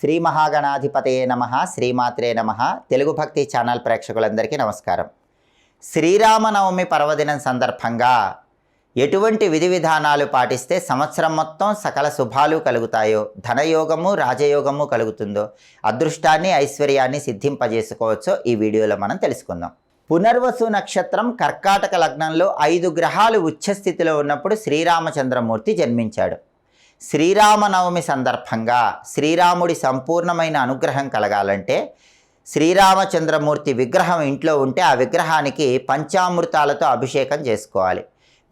శ్రీ మహాగణాధిపతయే నమ శ్రీమాత్రే నమ. తెలుగు భక్తి ఛానల్ ప్రేక్షకులందరికీ నమస్కారం. శ్రీరామనవమి పర్వదినం సందర్భంగా ఎటువంటి విధి విధానాలు పాటిస్తే సంవత్సరం మొత్తం సకల శుభాలు కలుగుతాయో ధనయోగము రాజయోగము కలుగుతుందో అదృష్టాన్ని ఐశ్వర్యాన్ని సిద్ధింపజేసుకోవచ్చో ఈ వీడియోలో మనం తెలుసుకుందాం. పునర్వసు నక్షత్రం కర్కాటక లగ్నంలో ఐదు గ్రహాలు ఉచ్చస్థితిలో ఉన్నప్పుడు శ్రీరామచంద్రమూర్తి జన్మించాడు. శ్రీరామనవమి సందర్భంగా శ్రీరాముడి సంపూర్ణమైన అనుగ్రహం కలగాలంటే శ్రీరామచంద్రమూర్తి విగ్రహం ఇంట్లో ఉంటే ఆ విగ్రహానికి పంచామృతాలతో అభిషేకం చేసుకోవాలి.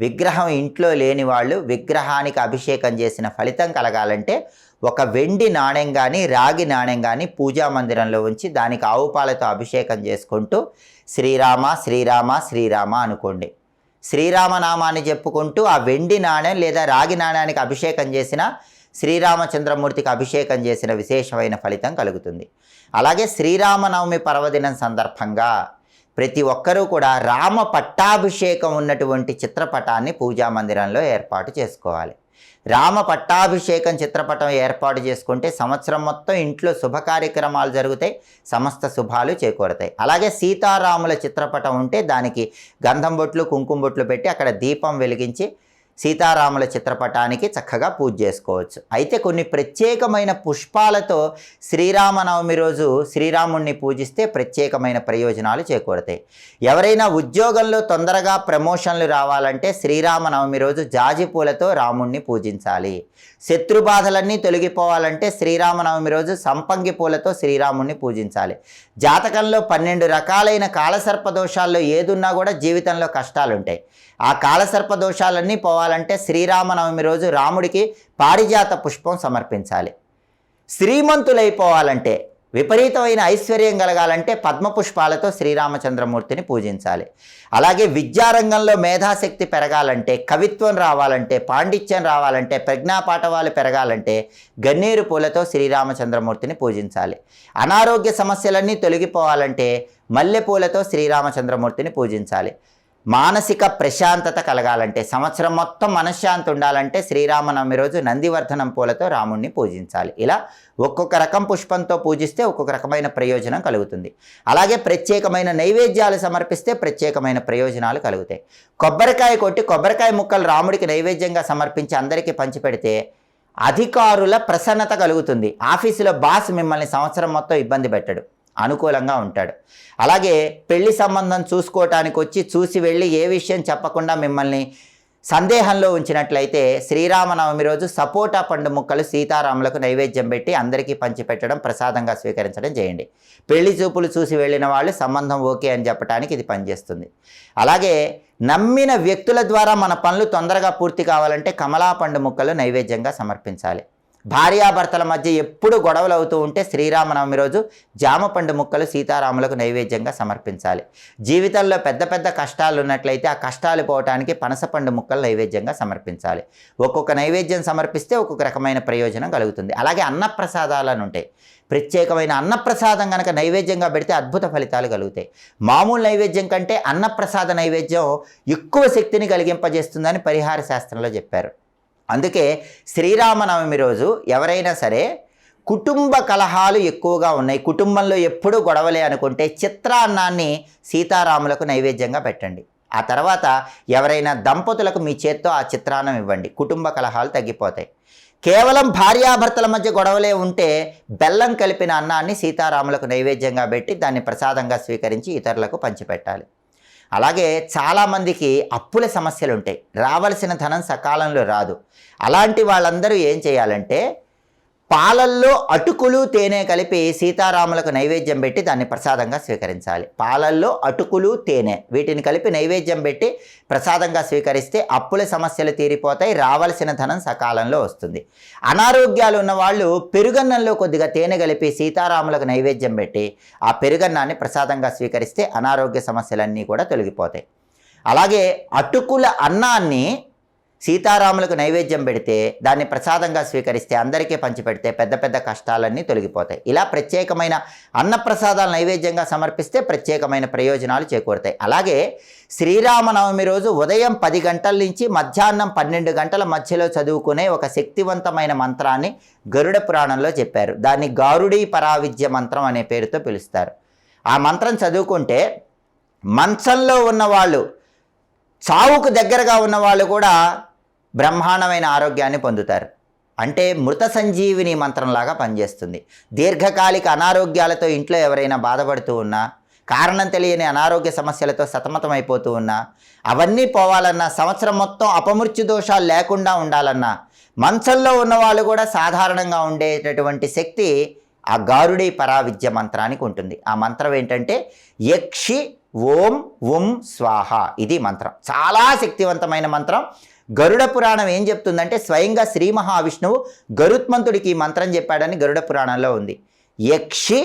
విగ్రహం ఇంట్లో లేని వాళ్ళు విగ్రహానికి అభిషేకం చేసిన ఫలితం కలగాలంటే ఒక వెండి నాణ్యం కానీ రాగి నాణ్యం కానీ పూజా మందిరంలో ఉంచి దానికి ఆవుపాలతో అభిషేకం చేసుకుంటూ శ్రీరామ శ్రీరామ శ్రీరామ అనుకోండి. శ్రీరామనామాన్ని చెప్పుకుంటూ ఆ వెండి నాణ్యం లేదా రాగి నాణ్యానికి అభిషేకం చేసిన శ్రీరామచంద్రమూర్తికి అభిషేకం చేసిన విశేషమైన ఫలితం కలుగుతుంది. అలాగే శ్రీరామనవమి పర్వదినం సందర్భంగా ప్రతి ఒక్కరూ కూడా రామ పట్టాభిషేకం ఉన్నటువంటి చిత్రపటాన్ని పూజా మందిరంలో ఏర్పాటు చేసుకోవాలి. రామ పట్టాభిషేకం చిత్రపటం ఏర్పాటు చేసుకుంటే సంవత్సరం మొత్తం ఇంట్లో శుభ కార్యక్రమాలు జరుగుతాయి సమస్త శుభాలు చేకూరతాయి. అలాగే సీతారాముల చిత్రపటం ఉంటే దానికి గంధం బొట్లు కుంకుమ బొట్లు పెట్టి అక్కడ దీపం వెలిగించి సీతారాముల చిత్రపటానికి చక్కగా పూజ చేసుకోవచ్చు. అయితే కొన్ని ప్రత్యేకమైన పుష్పాలతో శ్రీరామనవమి రోజు శ్రీరాముణ్ణి పూజిస్తే ప్రత్యేకమైన ప్రయోజనాలు చేకూరతాయి. ఎవరైనా ఉద్యోగంలో తొందరగా ప్రమోషన్లు రావాలంటే శ్రీరామనవమి రోజు జాజి పూలతో రాముణ్ణి పూజించాలి. శత్రుబాధలన్నీ తొలగిపోవాలంటే శ్రీరామనవమి రోజు సంపంగి పూలతో శ్రీరాముణ్ణి పూజించాలి. జాతకంలో పన్నెండు రకాలైన కాలసర్ప దోషాల్లో ఏదున్నా కూడా జీవితంలో కష్టాలుంటాయి. ఆ కాలసర్ప దోషాలన్నీ పోవాలంటే శ్రీరామనవమి రోజు రాముడికి పారిజాత పుష్పం సమర్పించాలి. శ్రీమంతులైపోవాలంటే విపరీతమైన ఐశ్వర్యం కలగాలంటే పద్మపుష్పాలతో శ్రీరామచంద్రమూర్తిని పూజించాలి. అలాగే విద్యారంగంలో మేధాశక్తి పెరగాలంటే కవిత్వం రావాలంటే పాండిత్యం రావాలంటే ప్రజ్ఞాపాఠవాలు పెరగాలంటే గన్నేరు పూలతో శ్రీరామచంద్రమూర్తిని పూజించాలి. అనారోగ్య సమస్యలన్నీ తొలగిపోవాలంటే మల్లెపూలతో శ్రీరామచంద్రమూర్తిని పూజించాలి. మానసిక ప్రశాంతత కలగాలంటే సంవత్సరం మొత్తం మనశ్శాంతి ఉండాలంటే శ్రీరామనవమి రోజు నందివర్ధనం పూలతో రాముణ్ణి పూజించాలి. ఇలా ఒక్కొక్క రకం పుష్పంతో పూజిస్తే ఒక్కొక్క రకమైన ప్రయోజనం కలుగుతుంది. అలాగే ప్రత్యేకమైన నైవేద్యాలు సమర్పిస్తే ప్రత్యేకమైన ప్రయోజనాలు కలుగుతాయి. కొబ్బరికాయ కొట్టి కొబ్బరికాయ ముక్కలు రాముడికి నైవేద్యంగా సమర్పించి అందరికీ పంచిపెడితే అధికారుల ప్రసన్నత కలుగుతుంది. ఆఫీసులో బాస్ మిమ్మల్ని సంవత్సరం మొత్తం ఇబ్బంది పెట్టడు. అనుకూలంగా ఉంటాడు. అలాగే పెళ్ళి సంబంధం చూసుకోవటానికి వచ్చి చూసి వెళ్ళి ఏ విషయం చెప్పకుండా మిమ్మల్ని సందేహంలో ఉంచినట్లయితే శ్రీరామనవమి రోజు సపోటా పండు ముక్కలు సీతారాములకు నైవేద్యం పెట్టి అందరికీ పంచిపెట్టడం ప్రసాదంగా స్వీకరించడం చేయండి. పెళ్ళి చూపులు చూసి వెళ్ళిన వాళ్ళు సంబంధం ఓకే అని చెప్పడానికి ఇది పనిచేస్తుంది. అలాగే నమ్మిన వ్యక్తుల ద్వారా మన పనులు తొందరగా పూర్తి కావాలంటే కమలా పండు ముక్కలు నైవేద్యంగా సమర్పించాలి. భార్యాభర్తల మధ్య ఎప్పుడు గొడవలు అవుతూ ఉంటే శ్రీరామనవమి రోజు జామ పండు ముక్కలు సీతారాములకు నైవేద్యంగా సమర్పించాలి. జీవితంలో పెద్ద పెద్ద కష్టాలు ఉన్నట్లయితే ఆ కష్టాలు పోవటానికి పనసపండు ముక్కలు నైవేద్యంగా సమర్పించాలి. ఒక్కొక్క నైవేద్యం సమర్పిస్తే ఒక్కొక్క రకమైన ప్రయోజనం కలుగుతుంది. అలాగే అన్నప్రసాదాలను ఉంటాయి. ప్రత్యేకమైన అన్నప్రసాదం కనుక నైవేద్యంగా పెడితే అద్భుత ఫలితాలు కలుగుతాయి. మామూలు నైవేద్యం కంటే అన్నప్రసాద నైవేద్యం ఎక్కువ శక్తిని కలిగింపజేస్తుందని పరిహార శాస్త్రంలో చెప్పారు. అందుకే శ్రీరామనవమి రోజు ఎవరైనా సరే కుటుంబ కలహాలు ఎక్కువగా ఉన్నాయి. కుటుంబంలో ఎప్పుడూ గొడవలే అనుకుంటే చిత్రాన్నాన్ని సీతారాములకు నైవేద్యంగా పెట్టండి. ఆ తర్వాత ఎవరైనా దంపతులకు మీ చేత్తో ఆ చిత్రాన్నం ఇవ్వండి. కుటుంబ కలహాలు తగ్గిపోతాయి. కేవలం భార్యాభర్తల మధ్య గొడవలే ఉంటే బెల్లం కలిపిన అన్నాన్ని సీతారాములకు నైవేద్యంగా పెట్టి దాన్ని ప్రసాదంగా స్వీకరించి ఇతరులకు పంచిపెట్టాలి. అలాగే చాలామందికి అప్పుల సమస్యలు ఉంటాయి రావలసిన ధనం సకాలంలో రాదు. అలాంటి వాళ్ళందరూ ఏం చేయాలంటే పాలల్లో అటుకులు తేనె కలిపి సీతారాములకు నైవేద్యం పెట్టి దాన్ని ప్రసాదంగా స్వీకరించాలి. పాలల్లో అటుకులు తేనె వీటిని కలిపి నైవేద్యం పెట్టి ప్రసాదంగా స్వీకరిస్తే అప్పుల సమస్యలు తీరిపోతాయి రావలసిన ధనం సకాలంలో వస్తుంది. అనారోగ్యాలు ఉన్న వాళ్ళు పెరుగన్నంలో కొద్దిగా తేనె కలిపి సీతారాములకు నైవేద్యం పెట్టి ఆ పెరుగన్నాన్ని ప్రసాదంగా స్వీకరిస్తే అనారోగ్య సమస్యలన్నీ కూడా తొలగిపోతాయి. అలాగే అటుకుల అన్నాన్ని సీతారాములకు నైవేద్యం పెడితే దాన్ని ప్రసాదంగా స్వీకరిస్తే అందరికీ పంచిపెడితే పెద్ద పెద్ద కష్టాలన్నీ తొలగిపోతాయి. ఇలా ప్రత్యేకమైన అన్నప్రసాదాలు నైవేద్యంగా సమర్పిస్తే ప్రత్యేకమైన ప్రయోజనాలు చేకూరుతాయి. అలాగే శ్రీరామనవమి రోజు ఉదయం పది గంటల నుంచి మధ్యాహ్నం పన్నెండు గంటల మధ్యలో చదువుకునే ఒక శక్తివంతమైన మంత్రాన్ని గరుడ పురాణంలో చెప్పారు. దాన్ని గారుడీ పరావిద్య మంత్రం అనే పేరుతో పిలుస్తారు. ఆ మంత్రం చదువుకుంటే మంచంలో ఉన్నవాళ్ళు చావుకు దగ్గరగా ఉన్న వాళ్ళు కూడా బ్రహ్మాండమైన ఆరోగ్యాన్ని పొందుతారు. అంటే మృత సంజీవిని మంత్రంలాగా పనిచేస్తుంది. దీర్ఘకాలిక అనారోగ్యాలతో ఇంట్లో ఎవరైనా బాధపడుతూ ఉన్నా కారణం తెలియని అనారోగ్య సమస్యలతో సతమతమైపోతూ ఉన్నా అవన్నీ పోవాలన్నా సంవత్సరం మొత్తం అపమృత్యు దోషాలు లేకుండా ఉండాలన్నా మంచంలో ఉన్న వాళ్ళు కూడా సాధారణంగా ఉండేటటువంటి శక్తి ఆ గారుడి పరావిద్య మంత్రానికి ఉంటుంది. ఆ మంత్రం ఏంటంటే యక్షి ఓం ఉం స్వాహ ఇది మంత్రం. చాలా శక్తివంతమైన మంత్రం. గరుడ పురాణం ఏం చెప్తుందంటే స్వయంగా శ్రీ మహావిష్ణువు గరుత్మంతుడికి ఈ మంత్రం చెప్పాడని గరుడ పురాణంలో ఉంది. యక్షి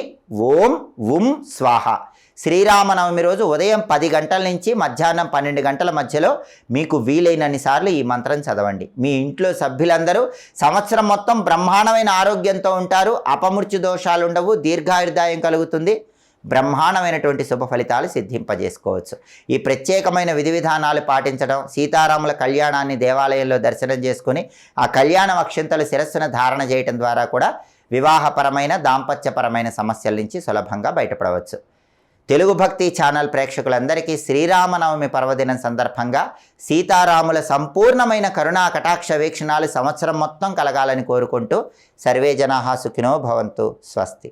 ఓం ఉం స్వాహ. శ్రీరామనవమి రోజు ఉదయం పది గంటల నుంచి మధ్యాహ్నం పన్నెండు గంటల మధ్యలో మీకు వీలైనన్ని సార్లు ఈ మంత్రం చదవండి. మీ ఇంట్లో సభ్యులందరూ సంవత్సరం మొత్తం బ్రహ్మాండమైన ఆరోగ్యంతో ఉంటారు. అపమృత్యు దోషాలు ఉండవు దీర్ఘాయుర్దాయం కలుగుతుంది. బ్రహ్మాండమైనటువంటి శుభ ఫలితాలు సిద్ధింపజేసుకోవచ్చు. ఈ ప్రత్యేకమైన విధి విధానాలు పాటించడం సీతారాముల కళ్యాణాన్ని దేవాలయంలో దర్శనం చేసుకుని ఆ కళ్యాణ అక్షంతలు శిరస్సున ధారణ చేయటం ద్వారా కూడా వివాహపరమైన దాంపత్యపరమైన సమస్యల నుంచి సులభంగా బయటపడవచ్చు. తెలుగు భక్తి ఛానల్ ప్రేక్షకులందరికీ శ్రీరామనవమి పర్వదినం సందర్భంగా సీతారాముల సంపూర్ణమైన కరుణా కటాక్ష వీక్షణాలు సంవత్సరం మొత్తం కలగాలని కోరుకుంటూ సర్వే జనాహా సుఖినో భవంతు స్వస్తి.